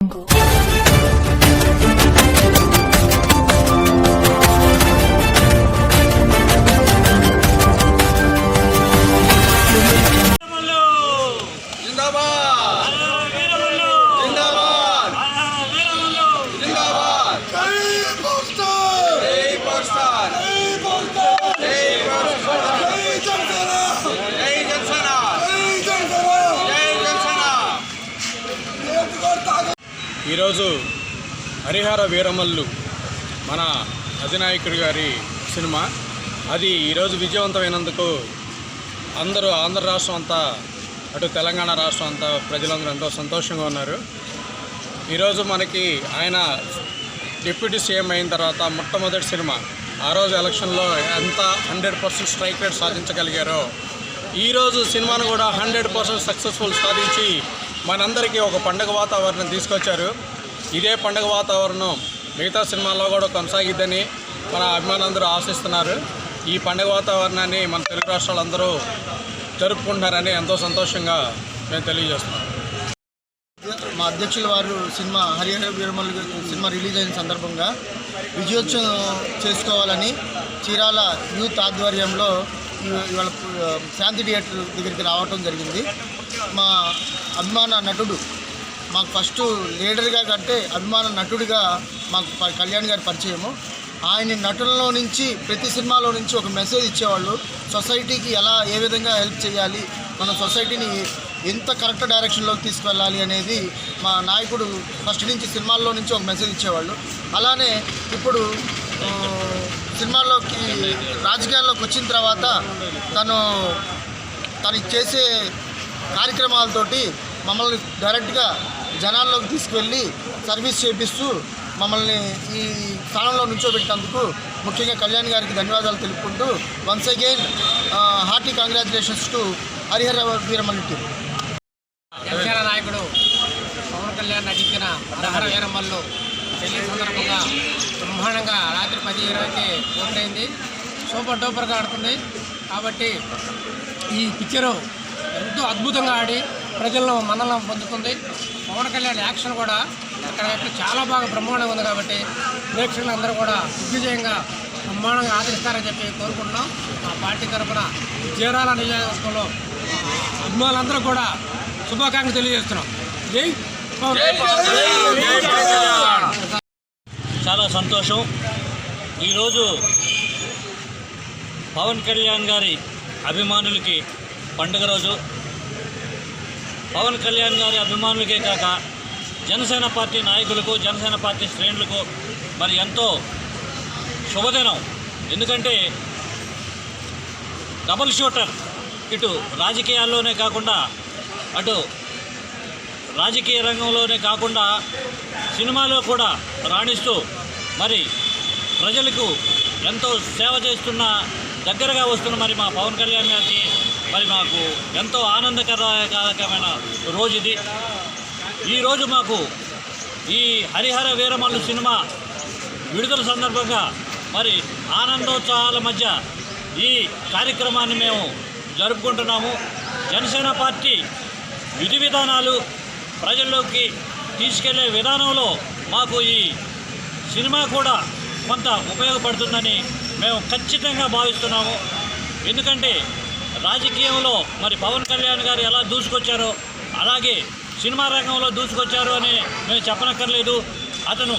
వీరమల్లు! ఈరోజు హరిహర వీరమల్లు మన అధినాయకుడు గారి సినిమా. అది ఈరోజు విజయవంతమైనందుకు అందరూ ఆంధ్ర రాష్ట్రం అంతా అటు తెలంగాణ రాష్ట్రం అంతా ప్రజలందరూ ఎంతో సంతోషంగా ఉన్నారు. ఈరోజు మనకి ఆయన డిప్యూటీ సీఎం అయిన తర్వాత మొట్టమొదటి సినిమా. ఆ రోజు ఎలక్షన్లో ఎంత హండ్రెడ్ పర్సెంట్ స్ట్రైక్ రేట్ సాధించగలిగారో ఈరోజు సినిమాను కూడా హండ్రెడ్ పర్సెంట్ సక్సెస్ఫుల్ సాధించి మనందరికీ ఒక పండగ వాతావరణం తీసుకొచ్చారు. ఇదే పండగ వాతావరణం మిగతా సినిమాల్లో కూడా కొనసాగిద్దని మన అభిమానులందరూ ఆశిస్తున్నారు. ఈ పండగ వాతావరణాన్ని మన తెలుగు రాష్ట్రాలందరూ జరుపుకుంటున్నారని ఎంతో సంతోషంగా మేము తెలియజేస్తున్నాం. మా అధ్యక్షుల వారు cinema Harihara Veeramal cinema release అయిన సందర్భంగా విజయోత్సవం చేసుకోవాలని చీరాల యూత్ ఆధ్వర్యంలో ఇవాళ శాంతి థియేటర్ దగ్గరికి రావటం జరిగింది. మా అభిమాన నటుడు మాకు ఫస్ట్ లీడర్గా కంటే అభిమాన నటుడిగా మాకు ప- కళ్యాణ్ గారి పరిచయము. ఆయన నటులలో నుంచి ప్రతి సినిమాలో నుంచి ఒక మెసేజ్ ఇచ్చేవాళ్ళు సొసైటీకి ఎలా ఏ విధంగా హెల్ప్ చేయాలి మన సొసైటీని ఎంత కరెక్ట్ డైరెక్షన్లోకి తీసుకెళ్ళాలి అనేది మా నాయకుడు ఫస్ట్ నుంచి సినిమాల్లో నుంచి ఒక మెసేజ్ ఇచ్చేవాళ్ళు. అలానే ఇప్పుడు సినిమాల్లోకి రాజకీయాల్లోకి వచ్చిన తర్వాత తను తను చేసే కార్యక్రమాలతోటి మమ్మల్ని డైరెక్ట్గా జనాల్లోకి తీసుకువెళ్ళి సర్వీస్ చేపిస్తూ మమ్మల్ని ఈ స్థానంలో నుంచోబెట్టినందుకు ముఖ్యంగా కళ్యాణ్ గారికి ధన్యవాదాలు తెలుపుకుంటూ once again hearty congratulations to Harihara Veeramalli team నాయకుడు పవన్ కళ్యాణ్ నటించిన హరహర వీరమల్లు. పెళ్ళి సందర్భంగా బ్రహ్మాండంగా రాత్రి పది ఇరవైకి పూర్తయింది. సూపర్ డూపర్గా ఆడుతుంది. కాబట్టి ఈ పిక్చరు ఎంతో అద్భుతంగా ఆడి ప్రజలను మనల్ని పొందుతుంది. పవన్ కళ్యాణ్ యాక్షన్ కూడా అక్కడ చాలా బాగా బ్రహ్మాండంగా ఉంది కాబట్టి ప్రేక్షకులు అందరూ కూడా దిగ్విజయంగా బ్రహ్మాండంగా ఆదరిస్తారని చెప్పి కోరుకుంటున్నాం. మా పార్టీ తరఫున చీరాల నియోజకవర్గంలో అభిమానులందరూ కూడా శుభాకాంక్షలు తెలియజేస్తున్నాం. జై చాలా సంతోషం. ఈరోజు పవన్ కళ్యాణ్ గారి అభిమానులకి పండుగ రోజు. పవన్ కళ్యాణ్ గారి అభిమానులకే కాక జనసేన పార్టీ నాయకులకు జనసేన పార్టీ శ్రేణులకు మరి ఎంతో శుభదినం. ఎందుకంటే డబుల్ షూటర్ ఇటు రాజకీయాల్లోనే కాకుండా అటు రాజకీయ రంగంలోనే కాకుండా సినిమాలో కూడా రాణిస్తూ మరి ప్రజలకు ఎంతో సేవ చేస్తున్న దగ్గరగా వస్తున్న మరి మా పవన్ కళ్యాణ్ గారికి మరి మాకు ఎంతో ఆనందకరకమైన రోజు ఇది. ఈరోజు మాకు ఈ హరిహర వీరమల్లు సినిమా విడుదల సందర్భంగా మరి ఆనందోత్సవాల మధ్య ఈ కార్యక్రమాన్ని మేము జరుపుకుంటున్నాము. జనసేన పార్టీ విధి విధానాలు ప్రజల్లోకి తీసుకెళ్ళే విధానంలో మాకు ఈ సినిమా కూడా కొంత ఉపయోగపడుతుందని మేము ఖచ్చితంగా భావిస్తున్నాము. ఎందుకంటే రాజకీయంలో మరి పవన్ కళ్యాణ్ గారు ఎలా దూసుకొచ్చారో అలాగే సినిమా రంగంలో దూసుకొచ్చారు అని మేము చెప్పనక్కర్లేదు. అతను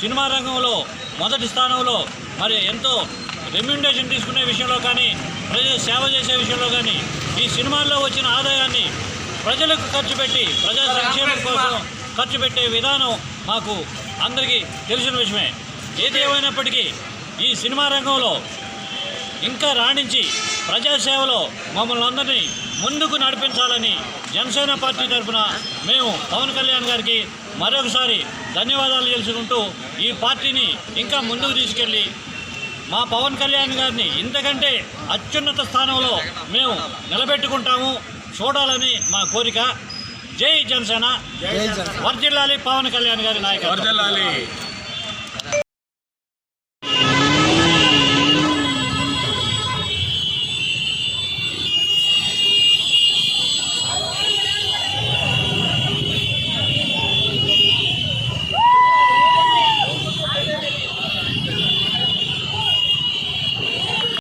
సినిమా రంగంలో మొదటి స్థానంలో మరి ఎంతో రెమ్యుండేషన్ తీసుకునే విషయంలో కానీ ప్రజలు సేవ చేసే విషయంలో కానీ ఈ సినిమాల్లో వచ్చిన ఆదాయాన్ని ప్రజలకు ఖర్చు పెట్టి ప్రజా సంక్షేమం కోసం ఖర్చు పెట్టే విధానం మాకు అందరికీ తెలిసిన విషయమే. ఏది ఏమైనప్పటికీ ఈ సినిమా రంగంలో ఇంకా రాణించి ప్రజాసేవలో మమ్మల్ని అందరినీ ముందుకు నడిపించాలని జనసేన పార్టీ తరఫున మేము పవన్ కళ్యాణ్ గారికి మరొకసారి ధన్యవాదాలు తెలుసుకుంటూ ఈ పార్టీని ఇంకా ముందుకు తీసుకెళ్ళి మా పవన్ కళ్యాణ్ గారిని ఇంతకంటే అత్యున్నత స్థానంలో మేము నిలబెట్టుకుంటాము. చూడాలని మా కోరిక. జై జనసేన. వర్జిల్లాలి పవన్ కళ్యాణ్ గారి నాయకత్వం. వర్జల్లాలి.